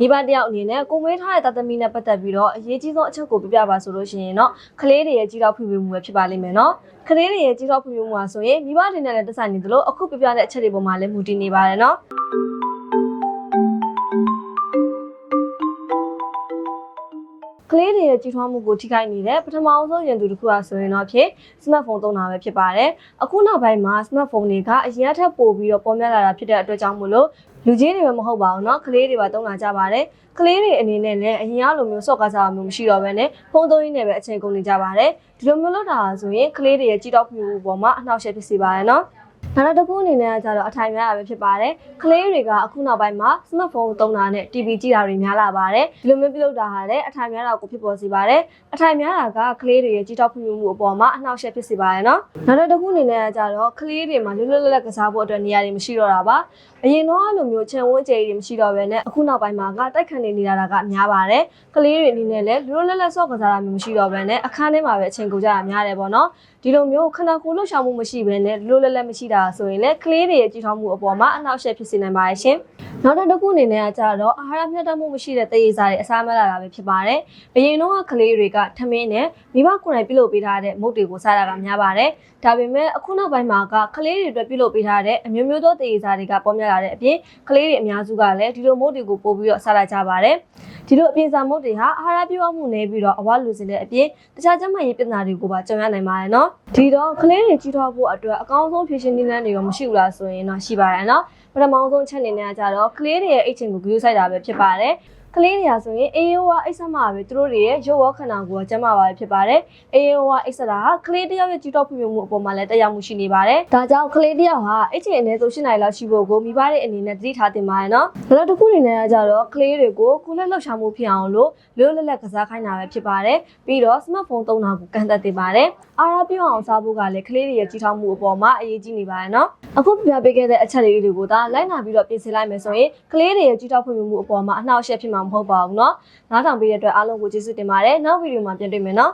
မိဘတစ်ယောက်အနေနဲ့ကိုမွေးထားတဲ့သားသမီးနဲ့ပတ်သက်ပြီးတော့အရေးကြီးဆုံးအချက်ကိုပြပြပါဆိုလို့ရှိရင်တော့ကလေးတွေရဲ့ကြီးတော့ဖွံ့ဖြိုးမှုပဲဖြစ်ပါလိမ့်မယ်နော်ကလေးတွေရဲ့ကြီးတော့ဖွံ့ဖြိုးမှုဟာဆိုရင်မိဘတွေနဲ့လည်းသက်ဆိုင်နေသလိုအခုပြပြတဲ့အချက်တွေပေါ်မှာလည်းမူတည်နေပါတယ်နော် ကလေးတွေရဲ့ကြီးထွားမှုကိုထိခိုက်နေတဲ့ပထမအဆုံးရန်သူတစ်ခုအဆိုရင်တော့ဖြစ်စမတ်ဖုန်းသုံးတာပဲဖြစ်ပါတယ်။အခုနောက်ပိုင်းမှာစမတ်ဖုန်းတွေကအရင်အထက်ပိုပြီးတော့ပေါ်များလာတာဖြစ်တဲ့အတွက်ကြောင့်မို့လို့လူကြီးတွေပဲမဟုတ်ပါဘူးเนาะကလေးတွေပါသုံးလာကြပါတယ်။ကလေးတွေအနေနဲ့လည်းအရင်အလိုမျိုးစော့ကားစားမျိုးမရှိတော့ဘဲနဲ့ဖုန်းသုံးရင်းနဲ့ပဲအချိန်ကုန်နေကြပါတယ်။ဒီလိုမျိုးလုပ်တာဆိုရင်ကလေးတွေရဲ့ကြီးတော့မှုပေါ်မှာအနှောက်အယှက်ဖြစ်စေပါတယ်เนาะ နောက်တစ်ခုအနေနဲ့ကကြတော့အထိုင်များတာပဲဖြစ်ပါတယ်။ကလေးတွေကအခုနောက်ပိုင်းမှာ smartphone သုံးတာနဲ့ TV ကြည့်တာတွေများလာပါတယ်။ဒီလိုမျိုးပြုလုပ်တာဟာလည်းအထိုင်များတာကိုဖြစ်ပေါ်စေပါတယ်။အထိုင်များတာကကလေးတွေရဲ့ကြီးတောက်ဖွံ့ဖြိုးမှုအပေါ်မှာအနှောက်အယှက်ဖြစ်စေပါတယ်နော်။နောက်တစ်ခုအနေနဲ့ကကြတော့ကလေးတွေမှာလွတ်လွတ်လပ်လပ်ကစားဖို့အတွက်နေရာတွေမရှိတော့တာပါ။အရင်တော့အဲ့လိုမျိုးခြံဝန်းကျယ်တွေမရှိတော့ဘဲနဲ့အခုနောက်ပိုင်းမှာကတိုက်ခတ်နေနေတာကများပါတယ်။ကလေးတွေအနေနဲ့လည်းလွတ်လွတ်လပ်လပ်ဆော့ကစားတာမျိုးမရှိတော့ဘဲနဲ့အခန်းထဲမှာပဲအချိန်ကုန်ကြတာများတယ်ပေါ့နော်။ဒီလိုမျိုးခန္ဓာကိုယ်လှုပ်ရှားမှုမရှိဘဲနဲ့လွတ်လွတ်လပ်လပ်မရှိတာဆိုရင်လည်းကလေးတွေရဲ့ကြီးထွားမှုအပေါ်မှာအနှောက်အယှက်ဖြစ်စေနိုင်ပါတယ်ရှင်။ နောက်တစ်ခုအနေနဲ့ကကြတော့အာဟာရမျှတမှုမရှိတဲ့တရေစာတွေအစားမလာတာပဲဖြစ်ပါတယ်။အရင်တော့ကကလေးတွေကထမင်းနဲ့မိဘကိုယ်တိုင်ပြုလုပ်ပေးထားတဲ့မုတ်တွေကိုစားတာကများပါတယ်။ဒါပေမဲ့အခုနောက်ပိုင်းမှာကကလေးတွေအတွက်ပြုလုပ်ပေးထားတဲ့အမျိုးမျိုးသောတရေစာတွေကပေါ်များလာတဲ့အပြင်ကလေးတွေအများစုကလည်းဒီလိုမုတ်တွေကိုပို့ပြီးတော့စားလာကြပါတယ်။ဒီလိုအပြင်စာမုတ်တွေဟာအာဟာရပြည့်ဝမှုနည်းပြီးတော့အဝလူစင်တဲ့အပြင်တခြားကျန်းမာရေးပြဿနာတွေကိုပါကြုံရနိုင်ပါတယ်နော်။ဒီတော့ကလေးတွေကြီးထွားဖို့အတွက်အကောင်းဆုံးဖြည့်ရှင်နည်းလမ်းတွေရောမရှိဘူးလားဆိုရင်တော့ရှိပါတယ်နော်။ပထမဆုံးချက်အနေနဲ့ကကြတော့ကလေးတွေရဲ့အိတ်ချင်ကိုဂရုစိုက်တာပဲဖြစ်ပါတယ်။ ကလေးတွေကဆိုရင်အေးရိုးဝအိတ်ဆက်မှာပဲသူတို့တွေရဲ့ရုပ်ဝခန္ဓာကိုယ်ကကျန်းမာပါပဲဖြစ်ပါတယ်။အေးရိုးဝအိတ်ဆက်တာဟာကလေးတစ်ယောက်ရဲ့ကြီးတော့ဖွံ့ဖြိုးမှုအပေါ်မှာလည်းတက်ရောက်မှုရှိနေပါတယ်။ဒါကြောင့်ကလေးတစ်ယောက်ဟာအိတ်ချင်အနည်းဆုံး၈နိုင်လောက်ရှိဖို့ကိုမိဘတွေအနေနဲ့သတိထားတင်ပါတယ်နော်။နောက်တစ်ခုအနေနဲ့ကကြတော့ကလေးတွေကိုကိုယ်လက်လှုပ်ရှားမှုဖြစ်အောင်လို့လွတ်လပ်လပ်ကစားခိုင်းတာပဲဖြစ်ပါတယ်။ပြီးတော့ smartphone သုံးတာကိုကန့်သတ်တင်ပါတယ်။အားရပြောင်းအောင်စားဖို့ကလည်းကလေးတွေရဲ့ကြီးထွားမှုအပေါ်မှာအရေးကြီးနေပါတယ်နော်။အခုပြပြပေးခဲ့တဲ့အချက်လေးတွေကိုဒါလိုက်နာပြီးတော့ပြင်ဆင်လိုက်မယ်ဆိုရင်ကလေးတွေရဲ့ကြီးထွားဖွံ့ဖြိုးမှုအပေါ်မှာအနှောက်အယှက်ဖြစ်မှာမဟုတ်ပါဘူးနော်။နားထောင်ပေးတဲ့အတွက်အားလုံးကိုကျေးဇူးတင်ပါတယ်။နောက်ဗီဒီယိုမှာပြန်တွေ့မယ်နော်